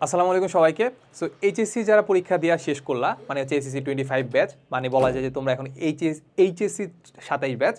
আসসালামু আলাইকুম সবাইকে। সো এইচএসসি যারা পরীক্ষা দেওয়া শেষ করলা মানে হচ্ছে এইচএসসি টোয়েন্টি ফাইভ ব্যাচ মানে বলা যায় যে তোমরা এখন এইচএস এইচএসসি সাতাইশ ব্যাচ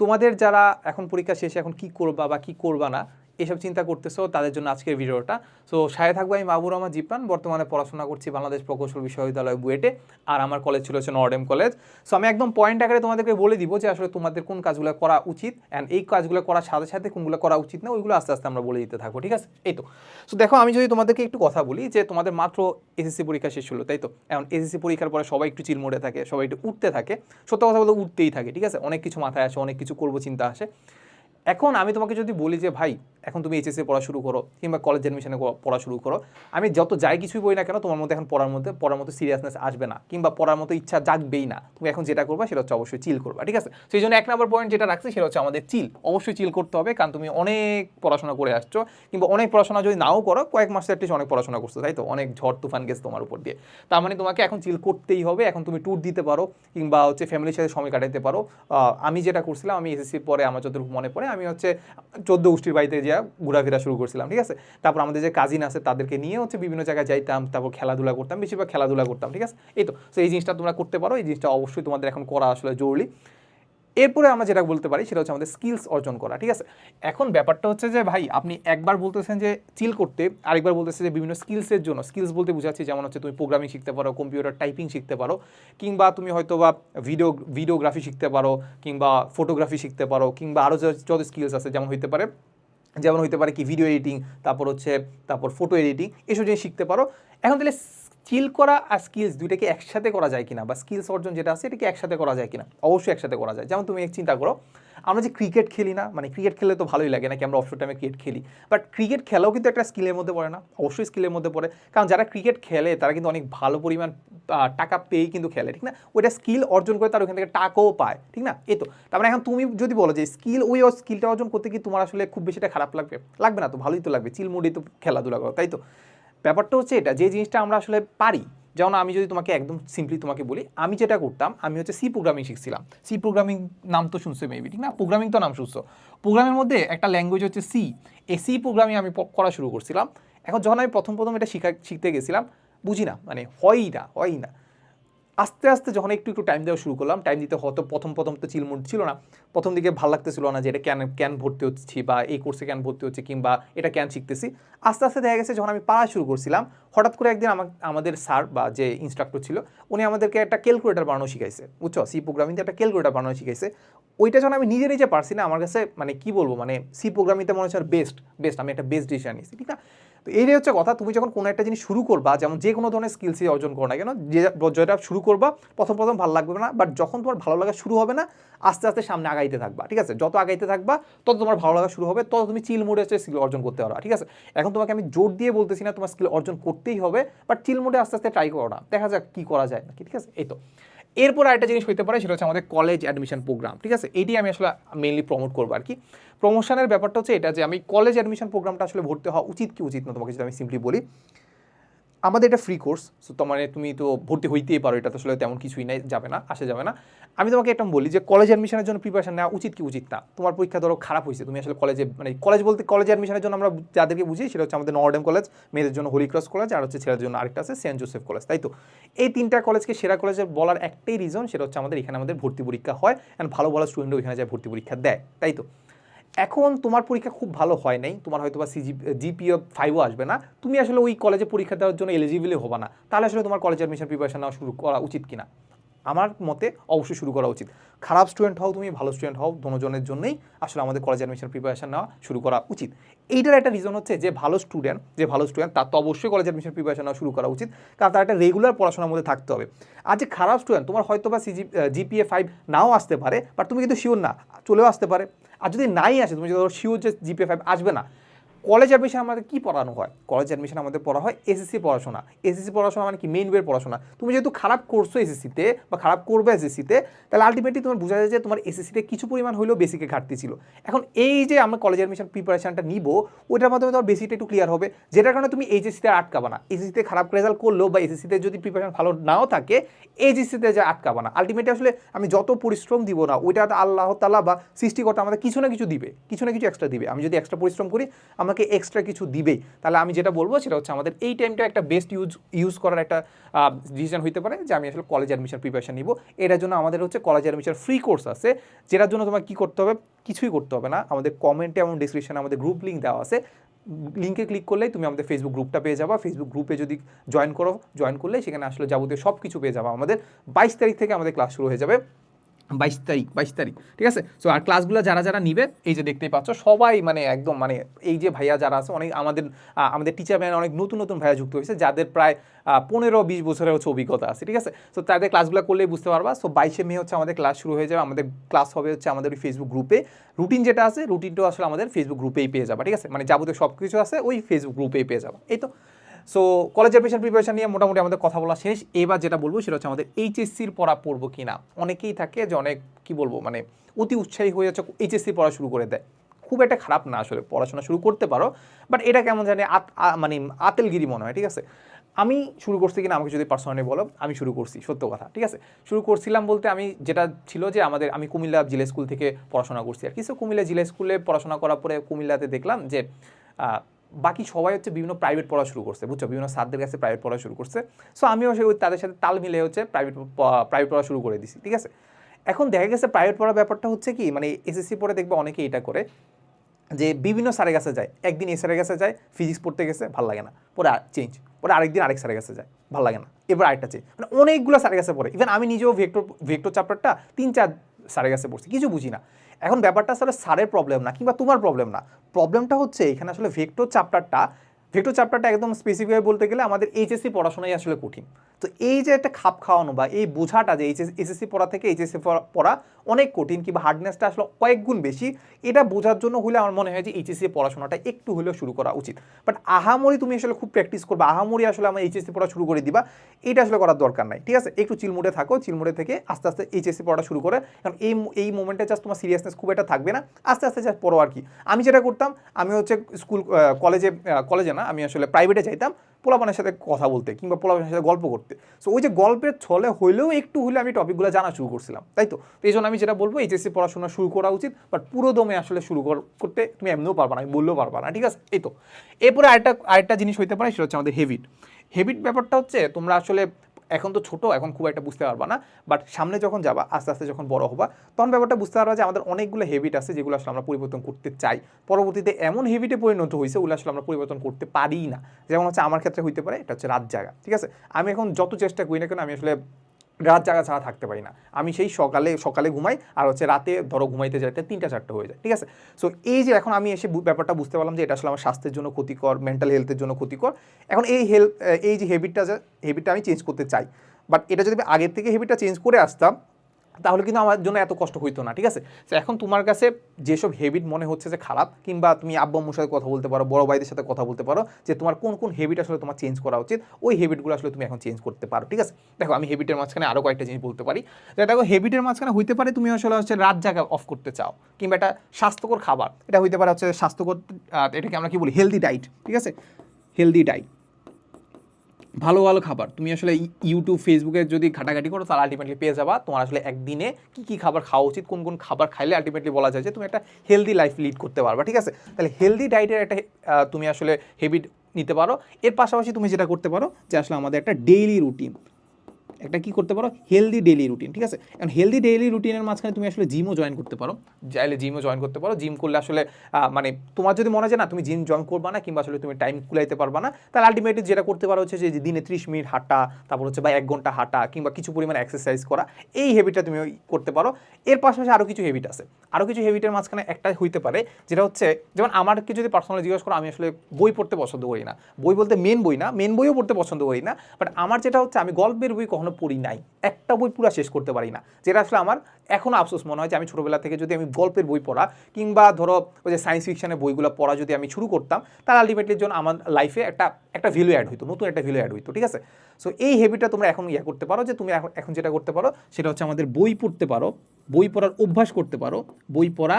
তোমাদের যারা এখন পরীক্ষা শেষে এখন কি করবা বা কি করবা না এসব চিন্তা করতেছো, তাদের জন্য আজকের ভিডিওটা। সো সাথে থাকব আমি মাহবুর রহমান জিপ্রান, বর্তমানে পড়াশোনা করছি বাংলাদেশ প্রকৌশল বিশ্ববিদ্যালয় বুয়েটে, আর আমার কলেজ ছিল হচ্ছে নর্ডেম কলেজ। সো আমি একদম পয়েন্ট আকারে তোমাদেরকে বলে দিব যে আসলে তোমাদের কোন কাজগুলো করা উচিত অ্যান্ড এই কাজগুলো করার সাথে সাথে কোনগুলো করা উচিত না, ওইগুলো আস্তে আস্তে আমরা বলে দিতে থাকব, ঠিক আছে? এই তো। সো দেখো, আমি যদি তোমাদেরকে একটু কথা বলি যে তোমাদের মাত্র এসএসসি পরীক্ষা শেষ হলো, তাই তো? এখন এসএসসি পরীক্ষার পরে সবাই একটু চিল মোড়ে থাকে, সবাই একটু উঠতে থাকে। সত্য কথা বলতে উঠতেই থাকে, ঠিক আছে? অনেক কিছু মাথায় আসে, অনেক কিছু করব, চিন্তা আসে। এখন আমি তোমাকে যদি বলি যে, ভাই, এখন তুমি এইচএসসি পড়া শুরু করো কিংবা কলেজ অ্যাডমিশনে পড়া শুরু করো, আমি যত যাই কিছুই বই না কেন তোমার মধ্যে এখন পড়ার মধ্যে, পড়ার মতো সিরিয়াসনেস আসবে না কিংবা পড়ার মতো ইচ্ছা জাগবেই না। তুমি এখন যেটা করবা সেটা হচ্ছে অবশ্যই চিল করবা, ঠিক আছে? সেই জন্য এক নম্বর পয়েন্ট যেটা রাখছি সেটা হচ্ছে আমাদের চিল অবশ্যই চিল করতে হবে কারণ তুমি অনেক পড়াশোনা করে আসছো কিংবা অনেক পড়াশোনা যদি নাও করো, কয়েক মাস অ্যাটলিস্ট অনেক পড়াশোনা করছ, তাই তো? অনেক ঝড়, তুফান গেছে তোমার উপর দিয়ে। তার মানে তোমাকে এখন চিল করতেই হবে, এখন তুমি ট্যুর দিতে পারো কিংবা হচ্ছে ফ্যামিলির সাথে সময় কাটাতে পারো। আমি যেটা করছিলাম, আমি এসএসসির পরে আমার যতটুকু মনে পড়ে আমি হচ্ছে চোদ্দ গোষ্ঠীর বাড়িতে যা ঘোরাফেরা শুরু করছিলাম, ঠিক আছে? তারপর আমাদের যে কাজিন আছে তাদেরকে নিয়ে হচ্ছে বিভিন্ন জায়গায় যাইতাম, তারপর খেলাধুলা করতাম, বেশিরভাগ খেলাধুলা করতাম, ঠিক আছে? এই তো সো এই জিনিসটা তোমরা করতে পারো, এই জিনিসটা অবশ্যই তোমাদের এখন করা আসলে জরুরি। এরপরে আমরা যেটা বলতে পারি সেটা হচ্ছে আমাদের স্কিলস অর্জন করা, ঠিক আছে? এখন ব্যাপারটা হচ্ছে যে ভাই, আপনি একবার বলতেছেন যে চিল করতে, আরেকবার বলতেছে যে বিভিন্ন স্কিলসের জন্য স্কিলস বলতে বোঝাচ্ছি যেমন হচ্ছে তুমি প্রোগ্রামিং শিখতে পারো কম্পিউটার টাইপিং শিখতে পারো, কিংবা তুমি হয়তো বা ভিডিও ভিডিওগ্রাফি শিখতে পারো, কিংবা ফটোগ্রাফি শিখতে পারো, কিংবা আরও যত স্কিলস আছে, যেমন হইতে পারে, যেমন হইতে পারে কি ভিডিও এডিটিং তারপর হচ্ছে, তারপর ফটো এডিটিং এসব জিনিস শিখতে পারো। এখন তাহলে স্কিল করা আর স্কিলস দুইটাকে একসাথে করা যায় কিনা বা স্কিলস অর্জন যেটা আছে এটাকে একসাথে করা যায় কিনা? অবশ্যই একসাথে করা যায়। যেমন তুমি এক চিন্তা করো, আমরা যে ক্রিকেট খেলি না মানে ক্রিকেট খেলে তো ভালোই লাগে নাকি আমরা অবসর টাইমে ক্রিকেট খেলি? বাট ক্রিকেট খেলাও কিন্তু একটা স্কিলের মধ্যে পড়ে না, অবশ্যই স্কিলের মধ্যে পড়ে। কারণ যারা ক্রিকেট খেলে, তারা কিন্তু অনেক ভালো পরিমাণ টাকা পেয়েই কিন্তু খেলে, ঠিক না? ওইটা স্কিল অর্জন করে তার ওখান থেকে টাকাও পায়, ঠিক না? এই তো। তারপরে এখন তুমি যদি বলো যে স্কিল ওই স্কিলটা অর্জন করতে কি তোমার আসলে খুব বেশিটা খারাপ লাগবে? লাগবে না তো, ভালোই তো লাগবে। চিল মুডে তো খেলাধুলা করো, তাই তো? ব্যাপারটা হচ্ছে এটা, যে জিনিসটা আমরা আসলে পারি, যেমন আমি যদি তোমাকে একদম সিম্পলি তোমাকে বলি, আমি যেটা করতাম, আমি হচ্ছে সি প্রোগ্রামিং শিখছিলাম। সি প্রোগ্রামিং নাম তো শুনছো মেবি ঠিক না? প্রোগ্রামিং তো নাম শুনছো। প্রোগ্রামের মধ্যে একটা ল্যাঙ্গুয়েজ হচ্ছে সি এই সি প্রোগ্রামিং আমি করা শুরু করছিলাম। এখন যখন আমি প্রথম প্রথম এটা শিখা, শিখতে গেছিলাম, বুঝি না মানে হয়ই না হয়ই না। আস্তে আস্তে যখন একটু একটু টাইম দেওয়া শুরু করলাম টাইম দিতে হয়তো প্রথম প্রথম তো চিলমুড ছিল না। প্রথম দিকে ভালো লাগতেছিল না যে এটা কেন কেন ভর্তি হচ্ছি বা এই কোর্সে কেন ভর্তি হচ্ছে কিংবা এটা কেন শিখতেছি। আস্তে আস্তে দেখা গেছে যখন আমি পাড়া শুরু করছিলাম, হঠাৎ করে একদিন আমা- আমাদের স্যার বা যে ইনস্ট্রাক্টর ছিল, উনি আমাদেরকে একটা ক্যালকুলেটার বানানো শিখাইছে, বুঝছ? সি প্রোগ্রামিং একটা ক্যালকুলেটার বানানো শিখাইছে। ওইটা যখন আমি নিজে নিজে পারছি না, আমার কাছে মানে কি বলব মানে সি প্রোগ্রামিংতে মনে হচ্ছে আর বেস্ট বেস্ট আমি একটা বেস্ট ডিসিশন নিয়েছি, ঠিক না? তো এই হচ্ছে কথা, তুমি যখন কোনো একটা জিনিস শুরু করবা, যেমন যে কোনো ধরনের স্কিলসই অর্জন করো না কেন, যে যেটা শুরু করবা, প্রথম প্রথম ভালো লাগবে না বাট যখন তোমার ভালো লাগা শুরু হবে না, আস্তে আস্তে সামনে আগাইতে থাকবা, ঠিক আছে? যত আগাইতে থাকবা, তত তোমার ভালো লাগা শুরু হবে, তত তুমি চিল মোডে হচ্ছে স্কিল অর্জন করতে পারো ঠিক আছে? এখন তোমাকে আমি জোর দিয়ে বলতেছি না তোমার স্কিল অর্জন করতেই হবে বাট চিল মোডে আস্তে আস্তে ট্রাই করো না, দেখা যাক কী করা যায় নাকি, ঠিক আছে? এই তো। এরপর আরেকটা জিনিস হইতে পারে, সেটা হচ্ছে আমাদের কলেজ অ্যাডমিশন প্রোগ্রাম ঠিক আছে? এটি আমি আসলে মেনলি প্রমোট করব আর কি। প্রমোশনের ব্যাপারটা হচ্ছে এটা যে, আমি কলেজ অ্যাডমিশন প্রোগ্রামটা আসলে ভর্তি হওয়া উচিত কি উচিত না তোমাকে যদি আমি সিম্পলি বলি। আমাদের এটা ফ্রি কোর্স সো তোমার তুমি তো ভর্তি হইতেই পারো, এটা তো আসলে তেমন কিছুই নাই, যাবে না, আসে যাবে না। আমি তোমাকে একটা বলি যে কলেজ অ্যাডমিশনের জন্য প্রিপারেশন নেওয়া উচিত কি উচিত না? তোমার পরীক্ষা ধরো খারাপ হয়েছে, তুমি আসলে কলেজে মানে কলেজ বলতে কলেজ অ্যাডমিশনের জন্য আমরা যাদেরকে বুঝি সেটা হচ্ছে আমাদের নর্ডেম কলেজ মেয়েদের জন্য হোলি ক্রস কলেজ আর হচ্ছে ছেলেদের জন্য আরেকটা আছে সেন্ট জোসেফ কলেজ তাই তো? এই তিনটা কলেজকে সেরা কলেজে বলার একটাই রিজন সেটা হচ্ছে আমাদের এখানে আমাদের ভর্তি পরীক্ষা হয় অ্যান্ড ভালো ভালো স্টুডেন্টও এখানে যায় ভর্তি পরীক্ষা দেয়, তাই তো? এখন তোমার পরীক্ষা খুব ভালো হয় নাই, তোমার হয়তো বা সিজি জিপিও ফাইভও আসবে না। তুমি আসলে ওই কলেজে পরীক্ষা দেওয়ার জন্য এলিজিবলই হবা না। তাহলে আসলে তোমার কলেজ অ্যাডমিশন প্রিপারেশন নেওয়া শুরু করা উচিত কিনা? আমার মতে অবশ্যই শুরু করা উচিত। খারাপ স্টুডেন্ট হও তুমি, ভালো স্টুডেন্ট হও দোনোজনের জন্যই আসলে আমাদের কলেজ অ্যাডমিশন প্রিপারেশন নেওয়া শুরু করা উচিত। এইটার একটা রিজন হচ্ছে যে ভালো স্টুডেন্ট যে ভালো স্টুডেন্ট তার তো অবশ্যই কলেজ অ্যাডমিশন প্রিপারেশন নেওয়া শুরু করা উচিত, কারণ তার একটা রেগুলার পড়াশোনার মধ্যে থাকতে হবে। আর যে খারাপ স্টুডেন্ট তোমার হয়তো বা সিজি জিপিএ ফাইভ নাও আসতে পারে বাট তুমি কিন্তু শিওর না, চলেও আসতে পারে। আর যদি নাই আসে, তুমি যদি শিওর যে জিপিএ ফাইভ আসবে না কলেজ অ্যাডমিশন আমাদের কি পড়ানো হয়? কলেজ অ্যাডমিশন আমাদের পড়া হয় এসএসসি পড়াশোনা। এসএসসি পড়াশোনা মানে কি? মেইন ওয়ের পড়াশোনা। তুমি যেহেতু খারাপ করছ এসএসসিতে বা খারাপ করবে এসএসসিতে তাহলে আলটিমেটলি তোমার বোঝা যায় যে তোমার এসএসসিতে কিছু পরিমাণ হলেও বেসিকে ঘাটতি ছিল। এখন এই যে আমরা কলেজ অ্যাডমিশন প্রিপারেশনটা নিব, ওইটার মাধ্যমে তোমার বেসিকটা একটু ক্লিয়ার হবে। যেটার কারণে তুমি এইচএসসিতে আটকাবা না। এসএসসিতে খারাপ রেজাল্ট করলেও বা এসএসসিতে যদি প্রিপারেশন ভালো নাও থাকে এইচএসসিতে যা আটকাবা না। আলটিমেটলি আসলে আমি যত পরিশ্রম দিব না, ওইটা আল্লাহ তালা বা সৃষ্টিকর্তা আমাদের কিছু না কিছু দিবে। কিছু না কিছু এক্সট্রা দিবে। আমি যদি এক্সট্রা পরিশ্রম করি, আমাকে আমাকে এক্সট্রা কিছু দিবেই তাহলে আমি যেটা বলব সেটা হচ্ছে আমাদের এই টাইমটা একটা বেস্ট ইউজ ইউজ করার একটা ডিসিশন হতে পারে যে আমি আসলে কলেজ অ্যাডমিশন প্রিপারেশন নিব। এটার জন্য আমাদের হচ্ছে কলেজ অ্যাডমিশন ফ্রি কোর্স আছে, যেটার জন্য তোমার কী করতে হবে? কিছুই করতে হবে না। আমাদের কমেন্টে এবং ডিসক্রিপশনে আমাদের গ্রুপ লিঙ্ক দেওয়া আছে। লিঙ্কে ক্লিক করলেই তুমি আমাদের ফেসবুক গ্রুপটা পেয়ে যাবা। ফেসবুক গ্রুপে যদি জয়েন করো জয়েন করলে সেখানে আসলে যাবতীয় সব কিছু পেয়ে যাবা আমাদের। বাইশ তারিখ থেকে আমাদের ক্লাস শুরু হয়ে যাবে। বাইশ তারিখ বাইশ তারিখ, ঠিক আছে? সো আর ক্লাসগুলো যারা যারা নিবে, এই যে দেখতেই পাচ্ছ, সবাই মানে একদম মানে এই যে ভাইয়া যারা আছে, অনেক আমাদের আমাদের টিচার ম্যান অনেক নতুন নতুন ভাইয়া যুক্ত হয়েছে, যাদের প্রায় পনেরো, বিশ বছরের হচ্ছে অভিজ্ঞতা আছে, ঠিক আছে? সো তাদের ক্লাসগুলো করলেই বুঝতে পারবা। সো বাইশে মে হচ্ছে আমাদের ক্লাস শুরু হয়ে যাবে, আমাদের ক্লাস হবে হচ্ছে আমাদের ওই ফেসবুক গ্রুপে রুটিন যেটা আছে রুটিনটাও আসলে আমাদের ফেসবুক গ্রুপেই পেয়ে যাবা, ঠিক আছে? মানে যাবতীয় সব কিছু আছে, ওই ফেসবুক গ্রুপেই পেয়ে যাবা। এই তো। সো কলেজ অ্যাডমিশন প্রিপারেশন নিয়ে মোটামুটি আমাদের কথা বলা শেষ। এবার যেটা বলব সেটা হচ্ছে আমাদের এইচএসসির পড়া পড়ব কি না অনেকেই থাকে যে অনেক, কি বলব মানে অতি উৎসাহী হয়ে যাচ্ছে এইচএসসি পড়া শুরু করে দেয়। খুব একটা খারাপ না আসলে পড়াশোনা শুরু করতে পারো বাট এটা কেমন জানি মানে আতেলগিরি মনে হয়, ঠিক আছে? আমি শুরু করছি কিনা আমাকে যদি পার্সোনালি বলো, আমি শুরু করছি, সত্য কথা, ঠিক আছে? শুরু করছিলাম বলতে আমি যেটা ছিল যে আমাদের, আমি কুমিল্লা জিলা স্কুল থেকে পড়াশোনা করছি আর কিছু কুমিল্লা জিলা স্কুলে পড়াশোনা করার পরে কুমিল্লাতে দেখলাম যে বাকি সবাই হচ্ছে বিভিন্ন প্রাইভেট পড়া শুরু করছে, বুঝছ? বিভিন্ন স্যারদের কাছে প্রাইভেট পড়া শুরু করছে। সো আমিও ওই তাদের সাথে তাল মিলে হচ্ছে প্রাইভেট প্রাইভেট পড়া শুরু করে দিছি, ঠিক আছে? এখন দেখা গেছে প্রাইভেট পড়ার ব্যাপারটা হচ্ছে কি মানে এসএসসি পরে দেখবে অনেকে এটা করে, যে বিভিন্ন স্যারের কাছে যায়। একদিন এ স্যারের কাছে যায় ফিজিক্স পড়তে গেছে, ভালো লাগে না। পরে চেঞ্জ পরে আরেকদিন আরেক স্যারের কাছে যায়, ভালো লাগে না। এবার আরেকটা চেঞ্জ মানে অনেকগুলো স্যারের কাছে পড়ে। ইভেন আমি নিজেও ভেক্টর ভেক্টর চ্যাপ্টারটা তিন চার স্যারের কাছে পড়ছি। কিছু বুঝি না। এখন ব্যাপারটা আসলে সারের প্রবলেম না কিংবা তোমার প্রবলেম না। প্রবলেমটা হচ্ছে এখানে আসলে ভেক্টর চ্যাপ্টারটা ভেক্টর চ্যাপ্টারটা একদম স্পেসিফিকভাবে বলতে গেলে আমাদের এইচএসসি পড়াশোনাই আসলে কঠিন। তো এই যে একটা খাপ খাওয়ানো বা এই বোঝাটা যে এইচএস এসএসসি পড়া থেকে এইচএসসি পড়া অনেক কঠিন কিংবা হার্ডনেসটা আসলে কয়েক গুণ বেশি। এটা বোঝার জন্য হলে আমার মনে হয় যে এইচএসসি পড়াশোনাটা একটু হলেও শুরু করা উচিত। বাট আহামরি তুমি আসলে খুব প্র্যাকটিস করবে, আহামরি আসলে আমার এইচএসসি পড়া শুরু করে দিবা, এটা আসলে করার দরকার নাই, ঠিক আছে? একটু চিলমুড়ে থাকো চিলমুড়ে থেকে আস্তে আস্তে এইচএসসি পড়াটা শুরু করে, কারণ এই এই মোমেন্টে জাস্ট তোমার সিরিয়াসনেস খুব একটা থাকবে না, আস্তে আস্তে জাস্ট পড়ো আর কি। আমি যেটা করতাম, আমি হচ্ছে স্কুল কলেজে কলেজে না, আমি আসলে প্রাইভেটে যাইতাম পোলাপানের সাথে কথা বলতে কিংবা পোলাপানের সাথে গল্প করতে। সো ওই যে গল্পের ছলে হইলেও একটু হলে আমি টপিকগুলো জানা শুরু করছিলাম, তাই তো? এই জন্য আমি যেটা বলব, এইচএসসি পড়াশোনা শুরু করা উচিত বাট পুরো দমে আসলে শুরু কর- করতে তুমি এমনিও পারবা না, আমি বললেও পারবা না, ঠিক আছে? এই তো। এরপরে আরেকটা আরেকটা জিনিস হইতে পারে, সেটা হচ্ছে আমাদের হেবিট হেবিট ব্যাপারটা হচ্ছে তোমরা আসলে এখন তো ছোট, এখন খুব একটা বুঝতে পারবা না। বাট সামনে যখন যাবা, আস্তে আস্তে যখন বড় হবা, তখন ব্যাপারটা বুঝতে পারবা যে আমাদের অনেকগুলো হেবিট আছে যেগুলো আসলে আমরা পরিবর্তন করতে চাই। পরবর্তীতে এমন হেবিটে পরিণত হয়েছে, ওগুলো আসলে আমরা পরিবর্তন করতে পারি না। যেমন হচ্ছে আমার ক্ষেত্রে হইতে পারে, এটা হচ্ছে রাত জাগা, ঠিক আছে? আমি এখন যত চেষ্টা করি না কেন, আমি আসলে রাত জাগা ছাড়া থাকতে পারি না। আমি সেই সকালে সকালে ঘুমাই আর হচ্ছে রাতে ধরো ঘুমাইতে যাইতে তিনটা চারটা হয়ে যায়, ঠিক আছে? সো এই যে এখন আমি এসে ব্যাপারটা বুঝতে পারলাম যে এটা আসলে আমার স্বাস্থ্যের জন্য ক্ষতিকর মেন্টাল হেলথের জন্য ক্ষতিকর। এখন এই হেলথ এই যে হেবিটটা হেবিটটা আমি চেঞ্জ করতে চাই বাট এটা যদি আমি আগের থেকে হেবিটটা চেঞ্জ করে আসতাম তাহলে কিন্তু আমার জন্য এত কষ্ট হইতো না, ঠিক আছে? তো এখন তোমার কাছে যেসব হেবিট মনে হচ্ছে যে খারাপ, কিংবা তুমি আব্বু সাথে কথা বলতে পারো, বড় ভাইদের সাথে কথা বলতে পারো, যে তোমার কোন কোন হেবিট আসলে তোমার চেঞ্জ করা উচিত, ওই হেবিটগুলো আসলে তুমি এখন চেঞ্জ করতে পারো, ঠিক আছে? দেখো, আমি হেবিটের মাঝখানে আরও কয়েকটা জিনিস বলতে পারি। যে দেখো হেবিটের মাঝখানে হইতে পারে তুমি আসলে হচ্ছে রাত জায়গা অফ করতে চাও, কিংবা একটা স্বাস্থ্যকর খাবার। এটা হইতে পারে হচ্ছে স্বাস্থ্যকর এটাকে আমরা কি বলি? হেলদি ডাইট ঠিক আছে? হেলদি ডাইট ভালো ভালো খাবার। তুমি আসলে ইউটিউব ফেসবুকে যদি ঘাটাঘাটি করো, তাহলে আলটিমেটলি পেয়ে যাবা তোমার আসলে একদিনে কি কি খাবার খাওয়া উচিত, কোন কোন খাবার খাইলে আলটিমেটলি বলা যায় যে তুমি একটা হেলদি লাইফ লিড করতে পারবা, ঠিক আছে? তাহলে হেলদি ডায়েটের একটা তুমি আসলে হেবিট নিতে পারো। এর পাশাপাশি তুমি যেটা করতে পারো যে আসলে আমাদের একটা ডেইলি রুটিন একটা কি করতে পারো? হেলদি ডেইলি রুটিন ঠিক আছে? এখন হেলদি ডেইলি রুটিনের মাঝখানে তুমি আসলে জিমও জয়েন করতে পারো। চাইলে জিমও জয়েন করতে পারো। জিম করলে আসলে মানে তোমার যদি মনে হয় না, তুমি জিম জয়েন করবা না, কিংবা আসলে তুমি টাইম কুলাইতে পারবা না, তাহলে আলটিমেটলি যেটা করতে পারো হচ্ছে যে দিনে ত্রিশ মিনিট হাঁটা, তারপর হচ্ছে বা এক ঘণ্টা হাঁটা, কিংবা কিছু পরিমাণে এক্সারসাইজ করা, এই হেবিটটা তুমি করতে পারো। এর পাশাপাশি আরও কিছু হেবিট আছে। আরও কিছু হেবিটের মাঝখানে একটা হইতে পারে, যেটা হচ্ছে, যেমন আমারকে যদি পার্সোনালি জিজ্ঞেস করো, আমি আসলে বই পড়তে পছন্দ করি না। বই বলতে মেন বই না মেন বইও পড়তে পছন্দ করি না বাট আমার যেটা হচ্ছে, আমি গল্পের বই কখনো পড়ি নাই। একটা বই পুরো শেষ করতে পারি না। যেটা আসলে আমার এখনও আফসোস মনে হয় যে আমি ছোটোবেলা থেকে যদি আমি গল্পের বই পড়া কিংবা ধরো ওই যে সায়েন্স ফিকশনের বইগুলো পড়া যদি আমি শুরু করতাম, তাহলে আলটিমেটলির জন্য আমার লাইফে একটা একটা ভ্যালু অ্যাড হইতো, নতুন একটা ভ্যালু অ্যাড হইতো, ঠিক আছে? সো এই হ্যাবিটটা তোমরা এখন ইয়া করতে পারো যে তুমি এখন এখন যেটা করতে পারো সেটা হচ্ছে আমাদের বই পড়তে পারো, বই পড়ার অভ্যাস করতে পারো, বই পড়া,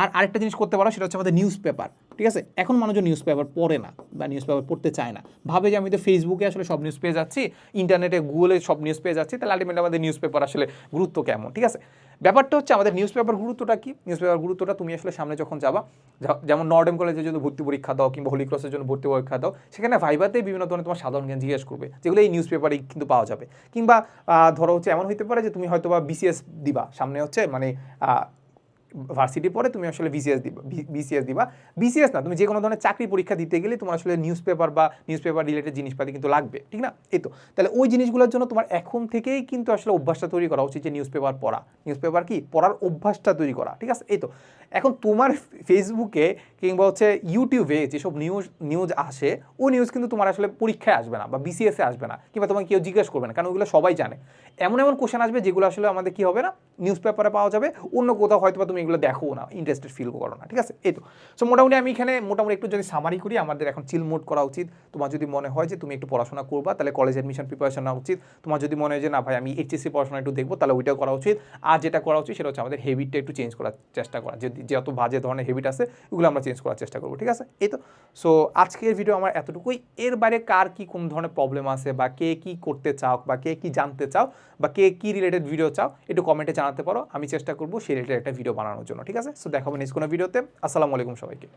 আর আরেকটা জিনিস করতে পারো সেটা হচ্ছে আমাদের নিউজ পেপার ঠিক আছে? এখন মানুষজন নিউজ পেপার পড়ে না বা নিউজ পেপার পড়তে চায় না। ভাবে যে আমি তো ফেসবুকে আসলে সব নিউজ পেয়ে যাচ্ছি ইন্টারনেটে গুগলে সব নিউজ পেয়ে যাচ্ছি, তাহলে আলটিমেটলি আমাদের নিউজ পেপার আসলে গুরুত্ব কেমন, ঠিক আছে? ব্যাপারটা হচ্ছে আমাদের নিউজ পেপার গুরুত্বটা কি? নিউজ পেপার গুরুত্বটা তুমি আসলে সামনে যখন যাবা যেমন নর্ডেম কলেজের জন্য ভর্তি পরীক্ষা দাও কিংবা হোলি ক্রসের জন্য ভর্তি পরীক্ষা দাও, সেখানে ভাইবাতে বিভিন্ন ধরনের তোমার সাধারণ জ্ঞান জিজ্ঞেস করবে, যেগুলো এই নিউজ পেপারেই কিন্তু পাওয়া যাবে। কিংবা ধরো হচ্ছে এমন হতে পারে যে তুমি হয়তো বা বিসিএস দিবা, সামনে হচ্ছে মানে ভার্সিটি পরে তুমি আসলে বিসিএস দিবা বিসিএস দিবা। বিসিএস না, তুমি যে কোনো ধরনের চাকরি পরীক্ষা দিতে গেলে তোমার আসলে নিউজ পেপার বা নিউজ পেপার রিলেটেড জিনিসপাতি কিন্তু লাগবে, ঠিক না? এই তো, তাহলে ওই জিনিসগুলোর জন্য তোমার এখন থেকেই কিন্তু আসলে অভ্যাসটা তৈরি করা উচিত যে নিউজ পেপার পড়া। নিউজ পেপার কি? পড়ার অভ্যাসটা তৈরি করা, ঠিক আছে? এই তো, এখন তোমার ফেসবুকে কিংবা হচ্ছে ইউটিউবে যেসব নিউজ নিউজ আসে, ওই নিউজ কিন্তু তোমার আসলে পরীক্ষায় আসবে না বা বিসিএসে আসবে না, কিংবা তোমাকে কেউ জিজ্ঞেস করবে না, কারণ ওগুলো সবাই জানে। এমন এমন কোশ্চেন আসবে যেগুলো আসলে আমাদের কি হবে না? নিউজ পেপারে পাওয়া যাবে, অন্য কোথাও হয়তো তুমি এগুলো দেখো না ইন্টারেস্টেড ফিল করো না, ঠিক আছে? এই তো। সো মোটামুটি আমি এখানে, মোটামুটি একটু যদি সামারি করি, আমাদের এখন চিল মোড করা উচিত। তোমার যদি মনে হয় যে তুমি একটু পড়াশোনা করবা, তাহলে কলেজ অ্যাডমিশন প্রিপারেশন নেওয়া উচিত। তোমার যদি মনে হয় যে না ভাই, আমি এইচএসসি পড়াশোনা একটু দেখব, তাহলে ওইটাও করা উচিত। আর যেটা করা উচিত, সেটা হচ্ছে আমাদের হেবিটটা একটু চেঞ্জ করার চেষ্টা করা। যদি যত বাজে ধরনের হেবিট আছে, ওগুলো আমরা চেঞ্জ করার চেষ্টা করব, ঠিক আছে? এই তো। সো আজকের ভিডিও আমার এতটুকুই। এর বাইরে কার কি কোন ধরনের প্রবলেম আছে, বা কে কি করতে চাও, বা কে কি জানতে চাও, বা কে কি রিলেটেড ভিডিও চাও, একটু কমেন্টে জানাতে পারো। আমি চেষ্টা করব সেই রিলেটেড একটা ভিডিও বানানোর জন্য ঠিক আছে? সো দেখাবো নিজ কোনো ভিডিওতে আসসালামু আলাইকুম সবাইকে।